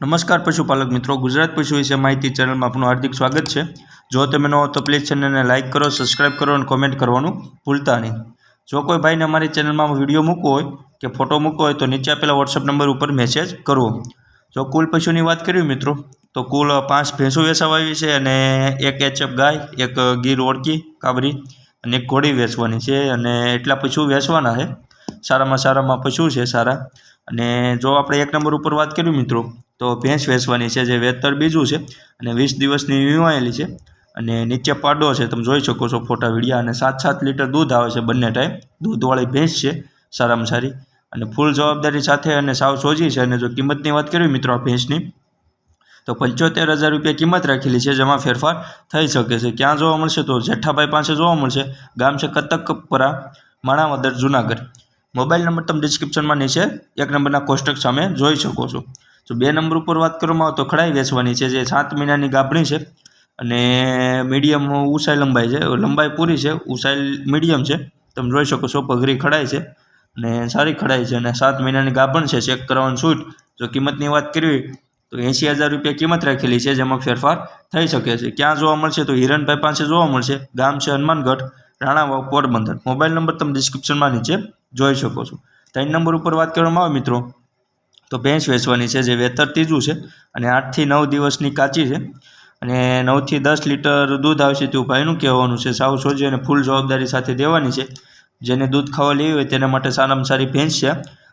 નમસ્કાર પશુપાલક મિત્રો, ગુજરાત પશુ વિશે માહિતી ચેનલમાં આપનું હાર્દિક સ્વાગત છે. જો તમે નવો તો પ્લીઝ ચેનલને લાઇક કરો, સબસ્ક્રાઇબ કરો અને કોમેન્ટ કરવાનું ભૂલતા નહીં. જો કોઈ ભાઈને અમારી ચેનલમાં વીડિયો મૂકવો હોય કે ફોટો મૂકવો હોય તો નીચે આપેલા વોટ્સઅપ નંબર ઉપર મેસેજ કરવો. જો કુલ પશુની વાત કરીએ મિત્રો, તો કુલ પાંચ ભેંસો વેચાવા આવી છે અને એક એચએફ ગાય, એક ગીર ઓળકી કાબરી અને એક ઘોડી વેચવાની છે અને એટલા પશુ વેચવાના છે. સારામાં સારામાં પશુ છે સારા. અને જો આપણે એક નંબર ઉપર વાત કરીએ મિત્રો તો ભેંસ વેચવાની છે જે વેતર બીજું છે અને વીસ દિવસની વીમાયેલી છે અને નીચે પાડો છે, તમે જોઈ શકો છો ફોટા, વિડીયા અને સાત સાત લીટર દૂધ આવે છે બંને ટાઈમ. દૂધવાળી ભેંસ છે, સારામાં સારી અને ફૂલ જવાબદારી સાથે અને સાવ સોજી છે અને જો કિંમતની વાત કરવી મિત્રો આ ભેંસની, તો પંચોતેર હજાર રૂપિયા કિંમત રાખેલી છે જેમાં ફેરફાર થઈ શકે છે. ક્યાં જોવા મળશે તો જેઠાભાઈ પાસે જોવા મળશે. ગામ છે કતકપરા, માણાવદર, જુનાગઢ. મોબાઈલ નંબર તમે ડિસ્ક્રિપ્શનમાં નીચે એક નંબરના કોષ્ટક સામે જોઈ શકો છો. જો બે નંબર ઉપર વાત કરવામાં આવે તો ખડાઈ વેચવાની છે, જે સાત મહિનાની ગાભણી છે અને મીડિયમ ઉસાઈ લંબાઈ છે. લંબાઈ પૂરી છે, ઉસાઈ મીડિયમ છે. તમે જોઈ શકો છો પઘરી ખડાઈ છે અને સારી ખડાઈ છે અને સાત મહિનાની ગાભણ છે, ચેક કરવાનું છૂટ. જો કિંમતની વાત કરવી તો એંસી હજાર રૂપિયા કિંમત રાખેલી છે, જેમાં ફેરફાર થઈ શકે છે. ક્યાં જોવા મળશે તો હિરણભાઈ પાસે જોવા મળશે. ગામ છે હનુમાનગઢ રાણાવાવ પોરબંદર. મોબાઈલ નંબર તમે ડિસ્ક્રિપ્શનમાં નીચે જોઈ શકો છો. ત્રણ નંબર ઉપર વાત કરવામાં આવે મિત્રો. તો ભેંસ વેચવાની છે, જે વેતર ત્રીજું છે અને આઠથી નવ દિવસની કાચી છે. અને નવથી દસ લીટર દૂધ આવશે તેવું ભાઈનું કહેવાનું છે. સાવ સોજી અને ફૂલ જવાબદારી સાથે દેવાની છે. જેને દૂધ ખાવા લેવી હોય તેના માટે સારામાં સારી ભેંસ છે.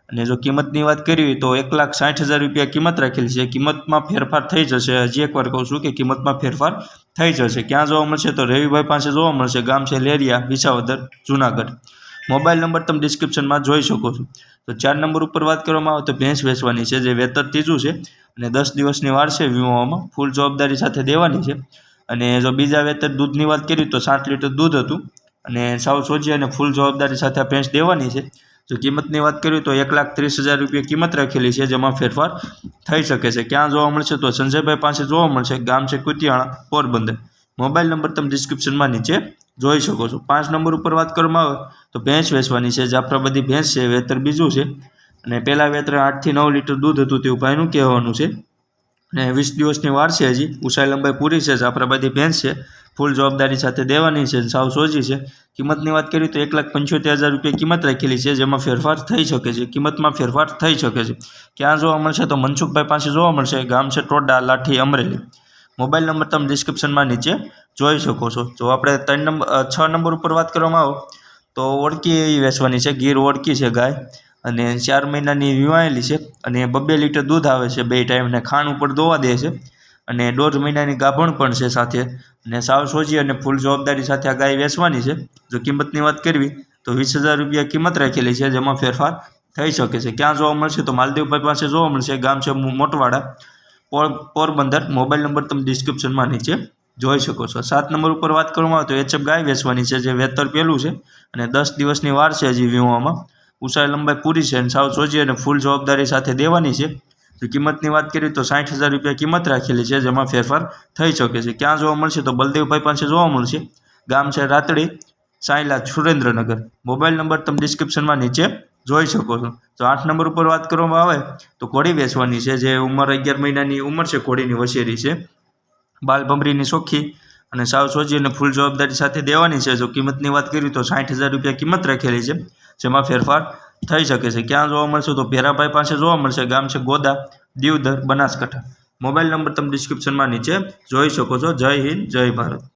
અને જો કિંમતની વાત કરવી તો એક લાખ સાઠ હજાર રૂપિયા કિંમત રાખેલી છે. કિંમતમાં ફેરફાર થઈ જશે. હજી એકવાર કહું છું કે કિંમતમાં ફેરફાર થઈ જશે. ક્યાં જોવા મળશે તો રવિભાઈ પાસે જોવા મળશે. ગામ છે લેરિયા, વિસાવદર, જુનાગઢ. મોબાઈલ નંબર તમે ડિસ્ક્રિપ્શનમાં જોઈ શકો છો. તો ચાર નંબર ઉપર વાત કરવામાં આવે તો ભેંસ વેચવાની છે, જે વેતર ત્રીજું છે અને દસ દિવસની વાર છે વીમોમાં ફૂલ જવાબદારી સાથે દેવાની છે. અને જો બીજા વેતર દૂધની વાત કરીએ તો સાત લીટર દૂધ હતું અને સાવ સોજી અને ફૂલ જવાબદારી સાથે આ ભેંસ દેવાની છે. જો કિંમતની વાત કરીએ તો એક લાખ ત્રીસ હજાર રૂપિયા કિંમત રાખેલી છે, જેમાં ફેરફાર થઈ શકે છે. ક્યાં જોવા મળશે તો સંજયભાઈ પાસે જોવા મળશે. ગામ છે કુતિયાણા, પોરબંદર. મોબાઈલ નંબર તમે ડિસ્ક્રિપ્શનમાં નીચે જોઈ શકો છો. પાંચ નંબર ઉપર વાત કરવામાં આવે તો ભેંસ વેચવાની છે, જાફરાબાદી ભેંસ છે, વેતર બીજું છે. અને પહેલાં વેતર આઠથી નવ લીટર દૂધ હતું તેવું ભાઈનું કહેવાનું છે. અને વીસ દિવસની વાર છે હજી. ઉષાઈ લંબાઈ પૂરી છે, જાફરાબાદી ભેંસ છે. ફૂલ જવાબદારી સાથે દેવાની છે સાવ સોજી છે. કિંમતની વાત કરીએ તો એક લાખ પંચોતેર હજાર રૂપિયા કિંમત રાખેલી છે, જેમાં ફેરફાર થઈ શકે છે. કિંમતમાં ફેરફાર થઈ શકે છે. ક્યાં જોવા મળશે તો મનસુખભાઈ પાસે જોવા મળશે. ગામ છે ટોડા, લાઠી, અમરેલી. મોબાઈલ નંબર તમે ડિસ્ક્રિપ્શનમાં નીચે જોઈ શકો છો. જો આપણે ત્રણ નંબર છ નંબર ઉપર વાત કરવામાં આવે, તો ઓળકી વેચવાની છે, ગીર ઓળકી છે ગાય. અને ચાર મહિનાની વિવાયેલી છે અને બબ્બે લીટર દૂધ આવે છે બે ટાઈમને ખાણ ઉપર દોવા દે છે. અને દોઢ મહિનાની ગાભણ પણ છે સાથે. અને સાવ સોજી અને ફૂલ જવાબદારી સાથે આ ગાય વેચવાની છે. જો કિંમતની વાત કરવી, તો વીસ હજાર રૂપિયા કિંમત રાખેલી છે, જેમાં ફેરફાર થઈ શકે છે. ક્યાં જોવા મળશે તો માલદેવભાઈ પાસે જોવા મળશે. ગામ છે મોટવાડા. પોરબંદર મોબાઈલ નંબર તમે ડિસ્ક્રિપ્શનમાં નીચે જોઈ શકો છો. સાત નંબર ઉપર વાત કરવામાં આવે તો એચએફ ગાય વેચવાની છે, જે વેતર પહેલું છે અને દસ દિવસની વાર છે હજી વ્યૂહોમાં ઉંચાઈ લંબાઈ પૂરી છે અને સાવ સોજી અને ફૂલ જવાબદારી સાથે દેવાની છે. તો કિંમતની વાત કરીએ તો સાઠ હજાર રૂપિયા કિંમત રાખેલી છે, જેમાં ફેરફાર થઈ શકે છે. ક્યાં જોવા મળશે તો બલદેવભાઈ પાસે જોવા મળશે. ગામ છે રાતડી સાયલા સુરેન્દ્રનગર. મોબાઈલ નંબર તમે ડિસ્ક્રિપ્શનમાં નીચે જોઈ શકો છો. તો આઠ નંબર ઉપર વાત કરવામાં આવે તો ઘોડી વેચવાની છે, જે ઉંમર અગિયાર મહિનાની ઉંમર છે ઘોડીની વસેરી છે. બાલભમરીની ચોખ્ખી અને સાવ સોજી અને ફૂલ જવાબદારી સાથે દેવાની છે. જો કિંમતની વાત કરીએ તો સાઠ હજાર રૂપિયા કિંમત રાખેલી છે, જેમાં ફેરફાર થઈ શકે છે. ક્યાં જોવા મળશે તો ભેરાભાઈ પાસે જોવા મળશે. ગામ છે ગોદા દીવદર બનાસકાંઠા. મોબાઈલ નંબર તમે ડિસ્ક્રિપ્શનમાં નીચે જોઈ શકો છો. જય હિન્દ, જય ભારત.